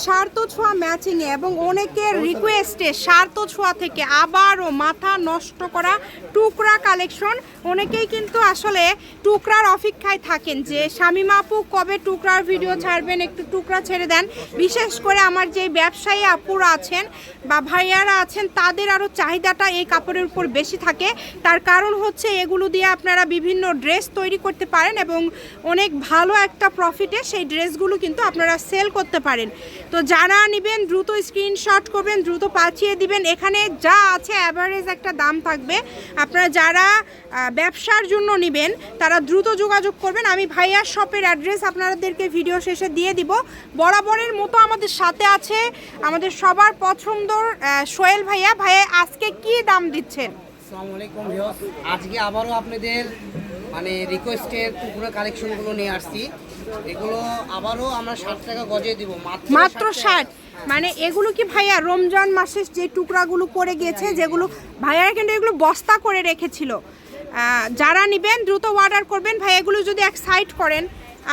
স্বার্থ ছোঁয়া ম্যাচিংয়ে এবং অনেকের রিকোয়েস্টে স্বার্থ ছোঁয়া থেকে আবারও মাথা নষ্ট করা টুকরা কালেকশন অনেকেই কিন্তু আসলে টুকরার অপেক্ষায় থাকেন যে শামিমা আপু, কবে টুকরার ভিডিও ছাড়বেন? একটু টুকরা ছেড়ে দেন। বিশেষ করে আমার যে ব্যবসায়ী আপুরা আছেন বা ভাইয়ারা আছেন, তাদের আরও চাহিদাটা এই কাপড়ের উপর বেশি থাকে। তার কারণ হচ্ছে এগুলো দিয়ে আপনারা বিভিন্ন ড্রেস তৈরি করতে পারেন এবং অনেক ভালো একটা প্রফিটে সেই ড্রেসগুলো কিন্তু আপনারা সেল করতে পারেন। তো যারা নেবেন, দ্রুত স্ক্রিনশট করবেন, দ্রুত পাঠিয়ে দিবেন। এখানে যা আছে অ্যাভারেজ একটা দাম থাকবে। আপনারা যারা ব্যবসার জন্য নেবেন, তারা দ্রুত যোগাযোগ করবেন। আমি ভাইয়ার শপের অ্যাড্রেস আপনাদেরকে ভিডিও শেষে দিয়ে দিব। বরাবরের মতো আমাদের সাথে আছে আমাদের সবার পছন্দর সোহেল ভাইয়া। ভাইয়া, আজকে কি দাম দিচ্ছেন? আসসালামু আলাইকুম আজকে আবারও আপনাদের মানে রিকোয়েস্টের কুকুরের কালেকশনগুলো নিয়ে আসছি। এগুলো আবারও আমরা ষাট টাকা গজে দিব। মাত্র মাত্র 60 ষাট। মানে এগুলো কি ভাইয়া রমজান মাসের যে টুকরাগুলো পড়ে গিয়েছে যেগুলো ভাইয়ারা কিন্তু এগুলো বস্তা করে রেখেছিল। যারা নেবেন দ্রুত অর্ডার করবেন। ভাই এগুলো যদি এক সাইড করেন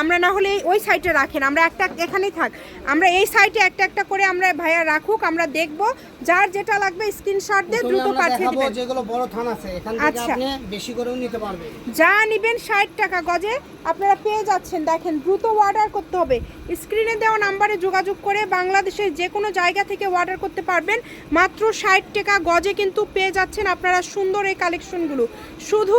আমরা না হলে ওই সাইডে রাখেন আমরা একটা এখানেই থাক। আমরা এই সাইডে একটা একটা করে আমরা ভাইয়া রাখুক আমরা দেখব যার যেটা লাগবে স্ক্রিনশট দিয়ে দ্রুত পাঠিয়ে দিবেন। যেগুলো বড় থান আছে এখান থেকে আচ্ছা। আপনি বেশি করেও নিতে পারবেন। যা নেবেন ষাট টাকা গজে আপনারা পেয়ে যাচ্ছেন। দেখেন দ্রুত অর্ডার করতে হবে। স্ক্রিনে দেওয়া নাম্বারে যোগাযোগ করে বাংলাদেশের যে কোনো জায়গা থেকে অর্ডার করতে পারবেন। মাত্র ষাট টাকা গজে কিন্তু পেয়ে যাচ্ছেন আপনারা সুন্দর এই কালেকশনগুলো শুধু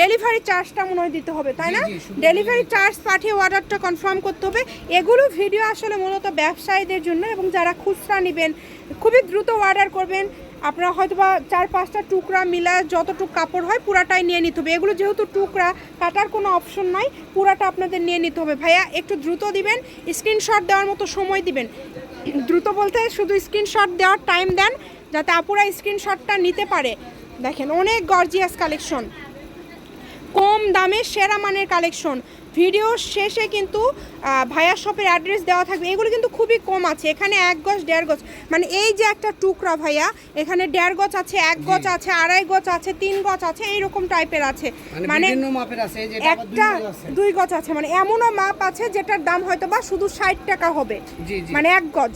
ডেলিভারি চার্জটা মনে হয় দিতে হবে তাই না? ডেলিভারি চার্জ পাঠিয়ে অর্ডারটা কনফার্ম করতে হবে। এগুলো ভিডিও আসলে মূলত ব্যবসায়ীদের জন্য এবং যারা খুচরা নেবেন, খুবই দ্রুত অর্ডার করবেন। আপনারা হয়তো বা চার পাঁচটা টুকরা মিলা যতটুকু কাপড় হয় পুরাটাই নিয়ে নিতে হবে। এগুলো যেহেতু টুকরা, কাটার কোনো অপশন নাই, পুরাটা আপনাদের নিয়ে নিতে হবে। ভাইয়া, একটু দ্রুত দিবেন স্ক্রিনশট দেওয়ার মতো সময় দিবেন। দ্রুত বলতে শুধু স্ক্রিনশট দেওয়ার টাইম দেন, যাতে আপুরা স্ক্রিনশটটা নিতে পারে। দেখেন, অনেক গর্জিয়াস কালেকশন কম দামে সেরা মানের কালেকশন ভিডিও শেষে কিন্তু ভাইয়া শপের অ্যাড্রেস দেওয়া থাকবে। এগুলো কিন্তু খুবই কম আছে। এখানে এক গজ দেড় গজ। মানে এই যে একটা টুকরা ভাইয়া এখানে দেড় গজ আছে এক গজ আছে আড়াই গজ আছে তিন গজ আছে এইরকম টাইপের আছে। মানে মানে আছে এই যেটা আবার দুই একটা দুই গজ আছে। মানে এমনও মাপ আছে যেটার দাম হয়তো বা শুধু ষাট টাকা হবে। মানে এক গজ।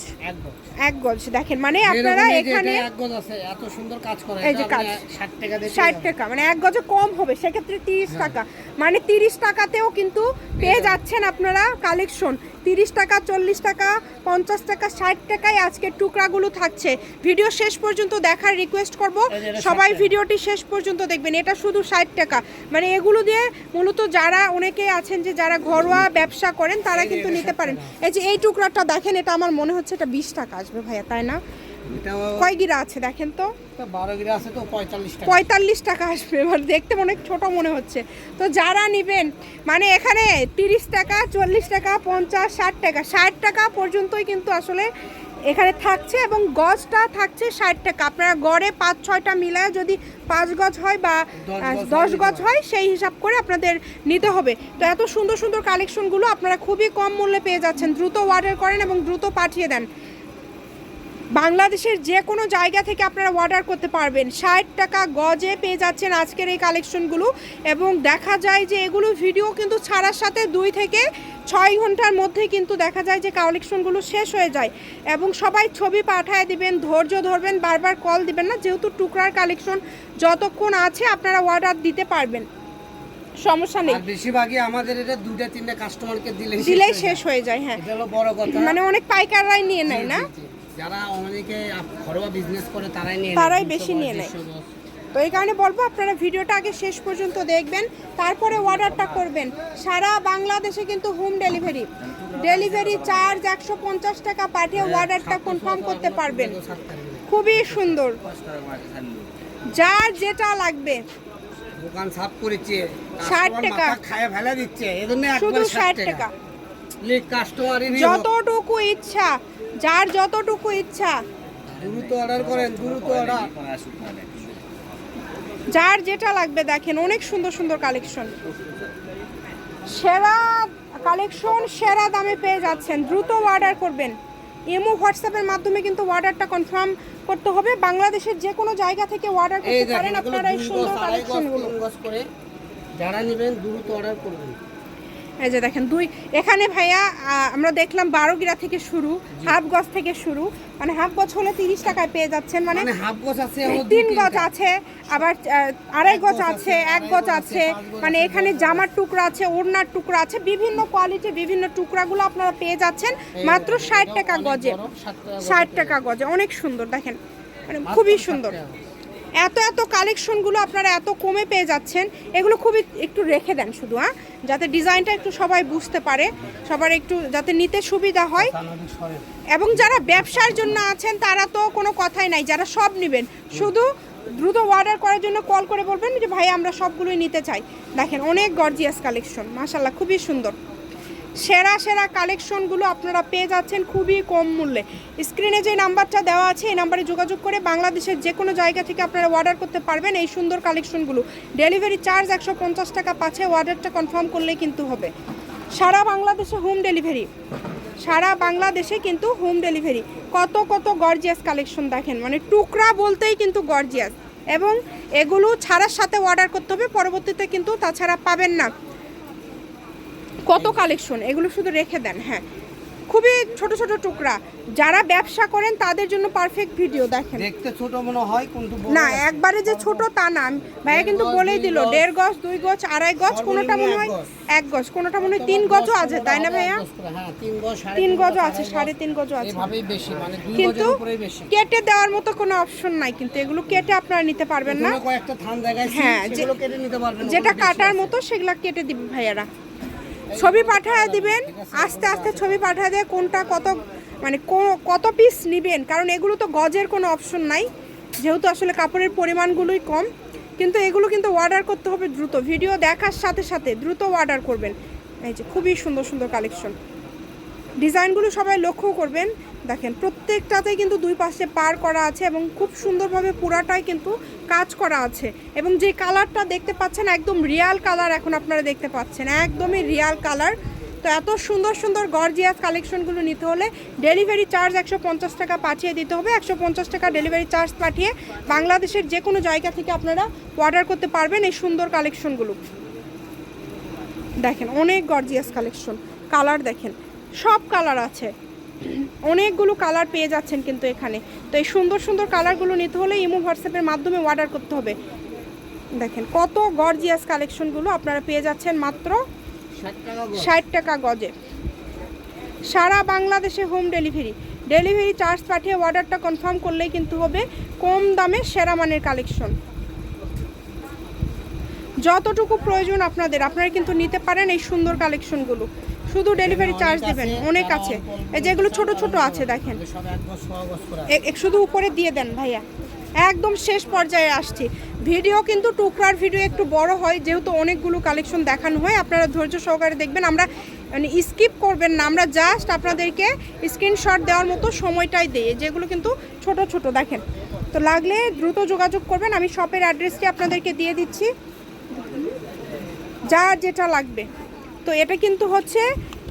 এক গজ। দেখেন মানে আপনারা এখানে এক গজ আছে এত সুন্দর কাজ করে এই যে কাজ। 60 টাকা দিয়ে ষাট টাকা। মানে এক গজে কম হবে সেক্ষেত্রে তিরিশ টাকা। মানে তিরিশ টাকাতেও কিন্তু পেয়ে যাচ্ছেন আপনারা কালেকশন তিরিশ টাকা চল্লিশ টাকা পঞ্চাশ টাকা ষাট টাকায় আজকের টুকরাগুলো থাকছে। ভিডিও শেষ পর্যন্ত দেখার রিকোয়েস্ট করব। সবাই ভিডিওটি শেষ পর্যন্ত দেখবেন। এটা শুধু ষাট টাকা। মানে এগুলো দিয়ে মূলত যারা অনেকে আছেন যে যারা ঘরোয়া ব্যবসা করেন তারা কিন্তু নিতে পারেন। এই যে এই টুকরাটা দেখেন এটা আমার মনে হচ্ছে এটা বিশ টাকা আসবে ভাইয়া তাই না? কয় গিরা আছে দেখেন তো? পঁয়তাল্লিশ টাকা। আসবে এবার দেখতে অনেক ছোট মনে হচ্ছে। তো যারা নেবেন মানে এখানে তিরিশ টাকা চল্লিশ টাকা পঞ্চাশ ষাট টাকা ষাট টাকা পর্যন্তই কিন্তু আসলে এখানে থাকছে এবং গজটা থাকছে ষাট টাকা। আপনারা গড়ে পাঁচ ছয়টা মিলায় যদি পাঁচ গজ হয় বা দশ গজ হয়। সেই হিসাব করে আপনাদের নিতে হবে। তো এত সুন্দর সুন্দর কালেকশনগুলো আপনারা খুবই কম মূল্যে পেয়ে যাচ্ছেন। দ্রুত অর্ডার করেন এবং দ্রুত পাঠিয়ে দেন। বাংলাদেশের যে কোনো জায়গা থেকে আপনারা অর্ডার করতে পারবেন। ষাট টাকা গজে পেয়ে যাচ্ছেন আজকের এই কালেকশনগুলো এবং দেখা যায় যে এগুলো ভিডিও কিন্তু ছাড়ার সাথে দুই থেকে ছয় ঘণ্টার মধ্যে কিন্তু দেখা যায় যে কালেকশনগুলো শেষ হয়ে যায় এবং সবাই ছবি পাঠায় দিবেন ধৈর্য ধরবেন বারবার কল দিবেন না। যেহেতু টুকরার কালেকশন যতক্ষণ আছে আপনারা অর্ডার দিতে পারবেন। সমস্যা নেই। বেশিরভাগই আমাদের এটা দুইটা তিনটা কাস্টমারকে দিলে দিলেই শেষ হয়ে যায়। হ্যাঁ বড় কথা। মানে অনেক পাইকাররাই নিয়ে নেয় না। যারা অনেকে ঘরোয়া বিজনেস করে তারাই নিয়ে তারাই বেশি নিয়ে নেয়। তো এই কারণে বলব আপনারা ভিডিওটা আগে শেষ পর্যন্ত দেখবেন তারপরে অর্ডারটা করবেন। সারা বাংলাদেশে কিন্তু হোম ডেলিভারি ডেলিভারি চার্জ একশো পঞ্চাশ টাকা পাঠিয়ে অর্ডারটা কনফার্ম করতে পারবেন। খুবই সুন্দর। যার যেটা লাগবে। দোকান সাফ করেছে 60 কাস্টমার টাকা। খায় ফেলে দিচ্ছে শুধু ষাট টাকা। যতটুকু ইচ্ছা যার যতটুকু ইচ্ছা। দ্রুত অর্ডার করেন দ্রুত অর্ডার। যার যেটা লাগবে দেখেন অনেক সুন্দর সুন্দর কালেকশন। সেরা কালেকশন সেরা দামে পেয়ে যাচ্ছেন। দ্রুত অর্ডার করবেন। ইমো হোয়াটসঅ্যাপের মাধ্যমে কিন্তু অর্ডারটা কনফার্ম করতে হবে। বাংলাদেশের যে কোনো জায়গা থেকে অর্ডার করতে পারেন। আপনারা এই সুন্দর কালেকশনগুলো। করে যারা নেবেন দ্রুত অর্ডার করবেন। এই যে দেখেন দুই এখানে ভাইয়া আমরা দেখলাম বারো গিরা থেকে শুরু হাফ গজ থেকে শুরু মানে হাফ গজ হলে তিরিশ টাকায় পেয়ে যাচ্ছেন মানে মানে হাফ গজ আছে তিন গজ আছে আবার আড়াই গজ আছে এক গজ আছে মানে এখানে জামার টুকরা আছে ওড়নার টুকরা আছে বিভিন্ন কোয়ালিটি বিভিন্ন টুকরাগুলো আপনারা পেয়ে যাচ্ছেন মাত্র ষাট টাকা গজে। বড়, 60 টাকা গজে। ষাট টাকা গজে অনেক সুন্দর দেখেন মানে খুবই সুন্দর। এত এত কালেকশনগুলো আপনারা এত কমে পেয়ে যাচ্ছেন, এগুলো খুবই একটু রেখে দেন শুধু হ্যাঁ? যাতে ডিজাইনটা একটু সবাই বুঝতে পারে, সবার একটু যাতে নিতে সুবিধা হয়। এবং যারা ব্যবসার জন্য আছেন, তারা তো কোনো কথাই নাই, যারা সব নেবেন। শুধু দ্রুত অর্ডার করার জন্য কল করে বলবেন যে, ভাই, আমরা সবগুলোই নিতে চাই। দেখেন, অনেক গর্জিয়াস কালেকশন মাশাল্লাহ খুবই সুন্দর। সেরা সেরা কালেকশনগুলো আপনারা পেয়ে যাচ্ছেন খুবই কম মূল্যে। স্ক্রিনে যে নাম্বারটা দেওয়া আছে, এই নাম্বারে যোগাযোগ করে বাংলাদেশের যে কোনো জায়গা থেকে আপনারা অর্ডার করতে পারবেন এই সুন্দর কালেকশনগুলো। ডেলিভারি চার্জ একশো পঞ্চাশ টাকা পাচ্ছে অর্ডারটা কনফার্ম করলেই কিন্তু হবে। সারা বাংলাদেশে হোম ডেলিভারি। সারা বাংলাদেশে কিন্তু হোম ডেলিভারি। কত কত গর্জিয়াস কালেকশন দেখেন মানে টুকরা বলতেই কিন্তু গর্জিয়াস। এবং এগুলো ছাড়ার সাথে অর্ডার করতে হবে, পরবর্তীতে কিন্তু তাছাড়া পাবেন না। কত কালেকশন এগুলো শুধু রেখে দেন হ্যাঁ। খুবই ছোট ছোট টুকরা। যারা ব্যবসা করেন তাদের জন্য পারফেক্ট ভিডিও দেখেন। দেখতে ছোট মনে হয় কিন্তু না একবারে যে ছোট তা না। ভাইয়া কিন্তু বলেই দিল দেড় গজ দুই গজ আড়াই গজ কোনোটা মনে হয় এক গজ। কোনোটা মনে হয় তিন গজও আছে তাই না ভাইয়া? হ্যাঁ তিন গজ তিন গজও আছে সাড়ে তিন গজও আছে। মানে কিন্তু গজের উপরেই বেশি। কেটে দেওয়ার মতো কোনো অপশন নাই কিন্তু এগুলো কেটে আপনারা নিতে পারবেন না। হ্যাঁ, সেগুলো কেটে নিতে পারবেন যেটা কাটার মতো সেগুলা কেটে দিবে ভাইয়ারা। ছবি পাঠায় দিবেন, আস্তে আস্তে ছবি পাঠায় দিয়ে, কোনটা কত মানে কত পিস নিবেন, কারণ এগুলো তো গজের কোনো অপশন নাই, যেহেতু আসলে কাপড়ের পরিমাণগুলোই কম, কিন্তু এগুলো কিন্তু অর্ডার করতে হবে দ্রুত ভিডিও দেখার সাথে সাথে দ্রুত অর্ডার করবেন। এই যে খুবই সুন্দর সুন্দর কালেকশন ডিজাইনগুলো সবাই লক্ষ্য করবেন। দেখেন, প্রত্যেকটাতেই কিন্তু দুই পাশে পার করা আছে এবং খুব সুন্দরভাবে পুরাটাই কিন্তু কাজ করা আছে। এবং যে কালারটা দেখতে পাচ্ছেন, একদম রিয়াল কালার এখন আপনারা দেখতে পাচ্ছেন। একদমই রিয়াল কালার তো এত সুন্দর সুন্দর গর্জিয়াস কালেকশনগুলো নিতে হলে ডেলিভারি চার্জ একশো পঞ্চাশ টাকা পাঠিয়ে দিতে হবে। একশো পঞ্চাশ টাকা ডেলিভারি চার্জ পাঠিয়ে বাংলাদেশের যে কোনো জায়গা থেকে আপনারা অর্ডার করতে পারবেন এই সুন্দর কালেকশনগুলো দেখেন, অনেক গর্জিয়াস কালেকশন কালার দেখেন। সব কালার আছে। অনেকগুলো কালার পেয়ে যাচ্ছেন কিন্তু এখানে। তো এই সুন্দর সুন্দর কালারগুলো নিতে হলে ইমো হোয়াটসঅ্যাপের মাধ্যমে অর্ডার করতে হবে। দেখেন কত গর্জিয়াস কালেকশনগুলো আপনারা পেয়ে যাচ্ছেন মাত্র ষাট টাকা গজ। সারা বাংলাদেশে হোম ডেলিভারি ডেলিভারি চার্জ পাঠিয়ে অর্ডারটা কনফার্ম করলেই কিন্তু হবে কম দামে সেরা মানের কালেকশন যতটুকু প্রয়োজন আপনাদের আপনারা কিন্তু নিতে পারেন এই সুন্দর কালেকশনগুলো শুধু ডেলিভারি চার্জ দেবেন অনেক আছে। যেগুলো ছোট ছোট আছে দেখেন। শুধু উপরে দিয়ে দেন ভাইয়া। একদম শেষ পর্যায়ে আসছি। ভিডিও কিন্তু টুকরার ভিডিও একটু বড় হয় যেহেতু অনেকগুলো কালেকশন দেখানো হয় আপনারা ধৈর্য সহকারে দেখবেন। আমরা মানে স্কিপ করবেন না আমরা জাস্ট আপনাদেরকে স্ক্রিনশট দেওয়ার মতো সময়টাই দিই। যেগুলো কিন্তু ছোট ছোট দেখেন। তো লাগলে দ্রুত যোগাযোগ করবেন। আমি শপের অ্যাড্রেসটি আপনাদেরকে দিয়ে দিচ্ছি। যার যেটা লাগবে। তো এটা কিন্তু হচ্ছে